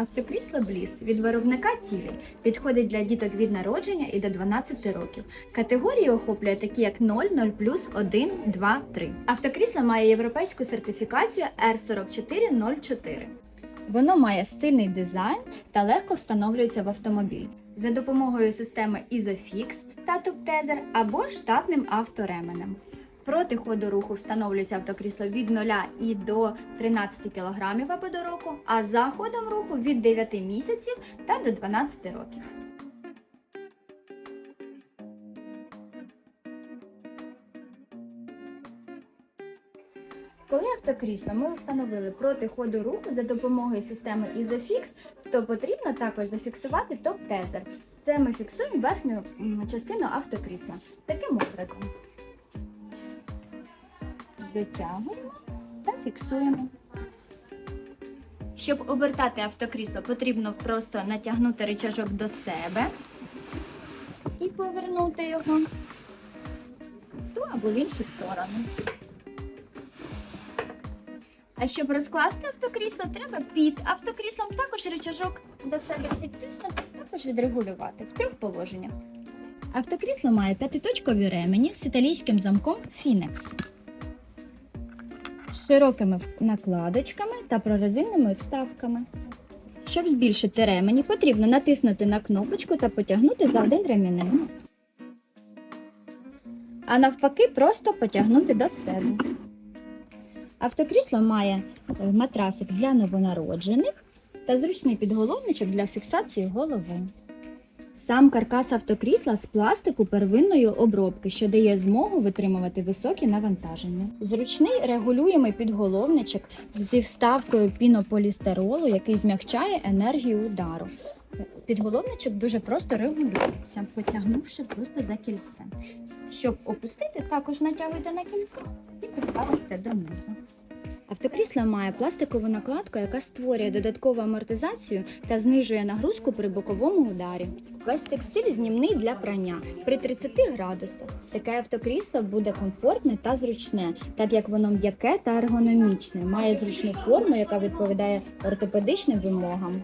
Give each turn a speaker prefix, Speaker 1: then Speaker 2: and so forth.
Speaker 1: Автокрісло Бліс від виробника Тілі підходить для діток від народження і до 12 років. Категорії охоплює такі як 0, 0 1, 2, 3. Автокрісло має європейську сертифікацію R4404. Воно має стильний дизайн та легко встановлюється в автомобіль за допомогою системи Isofix та TubTezer або штатним автоременем. Проти ходу руху встановлюється автокрісло від 0 і до 13 кг або до року, а за ходом руху від 9 місяців та до 12 років. Коли автокрісло ми встановили проти ходу руху за допомогою системи Isofix, то потрібно також зафіксувати топ-тезер. Це ми фіксуємо верхню частину автокрісла. Таким образом. Дотягуємо та фіксуємо. Щоб обертати автокрісло, потрібно просто натягнути рычажок до себе і повернути його в ту або в іншу сторону. А щоб розкласти автокрісло, треба під автокріслом також рычажок до себе підтиснути, також відрегулювати в трьох положеннях. Автокрісло має п'ятиточкові ремені з італійським замком з широкими накладочками та прорезинними вставками. Щоб збільшити ремені, потрібно натиснути на кнопочку та потягнути за один ремінець. А навпаки, просто потягнути до себе. Автокрісло має е, матрасик для новонароджених та зручний підголовничок для фіксації голови. Сам каркас автокрісла з пластику первинної обробки, що дає змогу витримувати високі навантаження. Зручний регулюємий підголовничок зі вставкою пінополістиролу, який змягчає енергію удару. Підголовничок дуже просто регулюється, потягнувши просто за кільце. Щоб опустити, також натягуйте на кільце і підправите донизу. Автокрісло має пластикову накладку, яка створює додаткову амортизацію та знижує нагрузку при боковому ударі. Весь текстиль знімний для прання при 30 градусах. Таке автокрісло буде комфортне та зручне, так як воно м'яке та ергономічне, має зручну форму, яка відповідає ортопедичним вимогам.